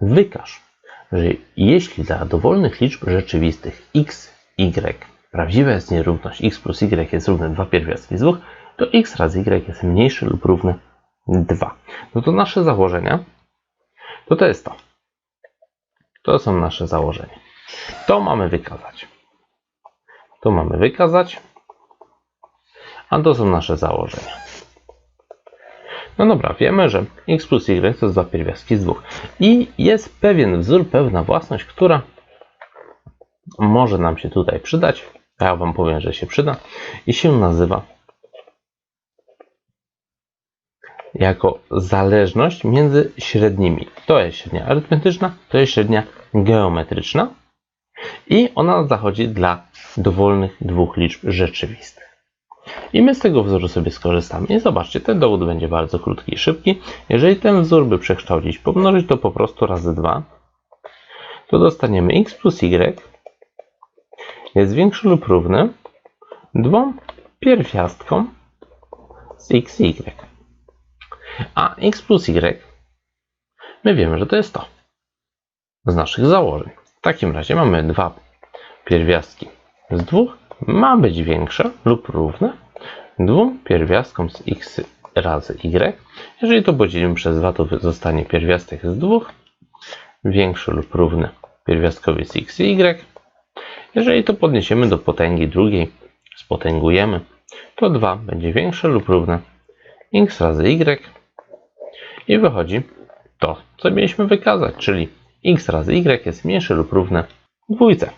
wykaż, że jeśli dla dowolnych liczb rzeczywistych x, y prawdziwa jest nierówność x plus y jest równe 2 pierwiastki z 2, to x razy y jest mniejsze lub równe 2. No to nasze założenia to to jest to. To są nasze założenia. To mamy wykazać. To mamy wykazać. A to są nasze założenia. No dobra, wiemy, że x plus y to dwa pierwiastki z dwóch. I jest pewien wzór, pewna własność, która może nam się tutaj przydać. Ja Wam powiem, że się przyda. I się nazywa jako zależność między średnimi. To jest średnia arytmetyczna, to jest średnia geometryczna. I ona zachodzi dla dowolnych dwóch liczb rzeczywistych. I my z tego wzoru sobie skorzystamy. I zobaczcie, ten dowód będzie bardzo krótki i szybki. Jeżeli ten wzór by przekształcić, pomnożyć to po prostu razy 2, to dostaniemy x plus y jest większy lub równy dwóm pierwiastkom z x i y. A x plus y, my wiemy, że to jest to z naszych założeń. W takim razie mamy dwa pierwiastki z dwóch, ma być większe lub równe dwóm pierwiastkom z x razy y. Jeżeli to podzielimy przez 2, to zostanie pierwiastek z dwóch większy lub równy pierwiastkowi z x i y. Jeżeli to podniesiemy do potęgi drugiej, spotęgujemy, to 2 będzie większe lub równe x razy y i wychodzi to, co mieliśmy wykazać, czyli x razy y jest mniejsze lub równe dwójce.